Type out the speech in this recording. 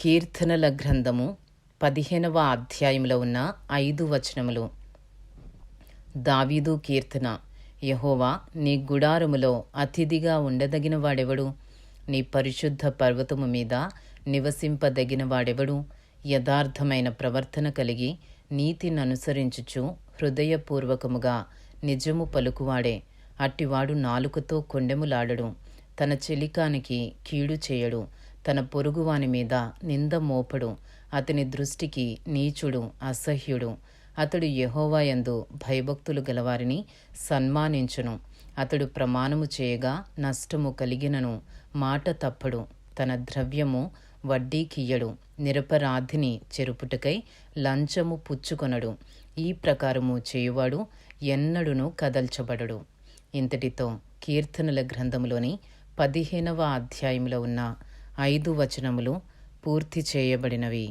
కీర్తనల గ్రంథము పదిహేనవ అధ్యాయంలో ఉన్న ఐదు వచనములు. దావీదు కీర్తన యహోవా నీ గుడారములో అతిథిగా ఉండదగిన వాడెవడు నీ పరిశుద్ధ పర్వతము మీద నివసింపదగిన వాడెవడు యథార్థమైన ప్రవర్తన కలిగి నీతిని అనుసరించుచు హృదయపూర్వకముగా నిజము పలుకువాడే. అట్టివాడు నాలుకతో కొండెములాడడు తన చెలికానికి కీడు చేయడు. తన పొరుగువాని మీద నింద మోపడు. అతని దృష్టికి నీచుడు అసహ్యుడు. అతడు యహోవాయందు భయభక్తులు గలవారిని సన్మానించును. అతడు ప్రమాణము చేయగా నష్టము కలిగినను. మాట తప్పడు. తన ద్రవ్యము వడ్డీకియ్యడు నిరపరాధిని చెరుపుటకై లంచము పుచ్చుకొనడు. ఈ ప్రకారము చేయువాడు ఎన్నడును కదల్చబడడు. ఇంతటితో కీర్తనల గ్రంథములోని పదిహేనవ అధ్యాయంలో ఉన్న ఐదు వచనములు పూర్తి చేయబడినవి.